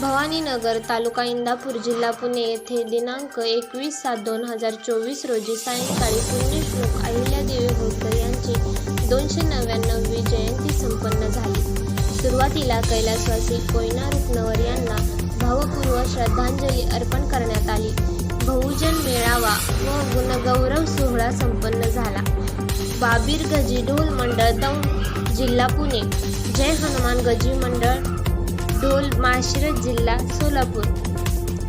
भवानीनगर तालुका इंदापूर जिल्हा पुणे येथे दिनांक एकवीस सात दोन हजार चोवीस रोजी सायंकाळी पुण्यश्लोक अहिल्यादेवी होळकर यांची दोनशे नव्याण्णववी जयंती संपन्न झाली. सुरुवातीला कैलासवासी कोयना रुपनवर यांना भावपूर्व श्रद्धांजली अर्पण करण्यात आली. बहुजन मेळावा व गुणगौरव सोहळा संपन्न झाला. बाबीर गजी ढोल मंडळ दौंड जिल्हा पुणे. जय हनुमान गजी मंडळ ढोल जिल्हा सोलापूर.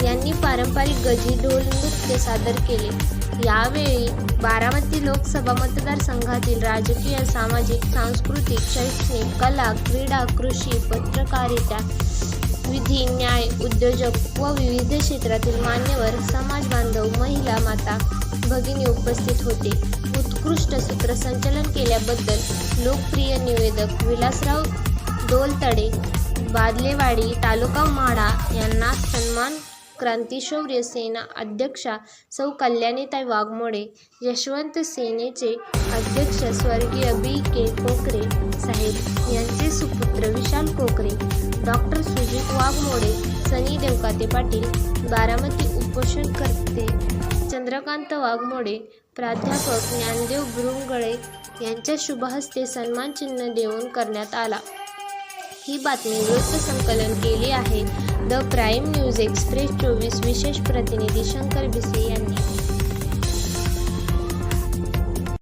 यांनी पारंपरिक गजी ढोल नृत्य सादर केले. यावेळी बारामती लोकसभा मतदारसंघातील राजकीय सामाजिक सांस्कृतिक शैक्षणिक कला क्रीडा कृषी पत्रकारिता विधी न्याय उद्योजक व विविध क्षेत्रातील मान्यवर समाज बांधव महिला माता भगिनी उपस्थित होते. उत्कृष्ट सूत्रसंचलन केल्याबद्दल लोकप्रिय निवेदक विलासराव दोलतडे बादलेवाडी तालुका म्हाडा यांना सन्मान. क्रांतिशौर्य सेना अध्यक्षा सौ कल्याणीताई वाघमोडे यशवंत सेनेचे अध्यक्ष स्वर्गीय बी के कोकरे साहेब यांचे सुपुत्र विशाल कोकरे डॉक्टर सुजित वाघमोडे सनी देवकाते पाटील बारामती उपोषणकर्ते चंद्रकांत वाघमोडे प्राध्यापक ज्ञानदेव भृंगळे यांच्या शुभहस्ते सन्मानचिन्ह देऊन करण्यात आला. ही बातमी वृत्त संकलन केली आहे. द प्राईम न्यूज एक्सप्रेस चोवीस विशेष प्रतिनिधी शंकर भिसे यांनी.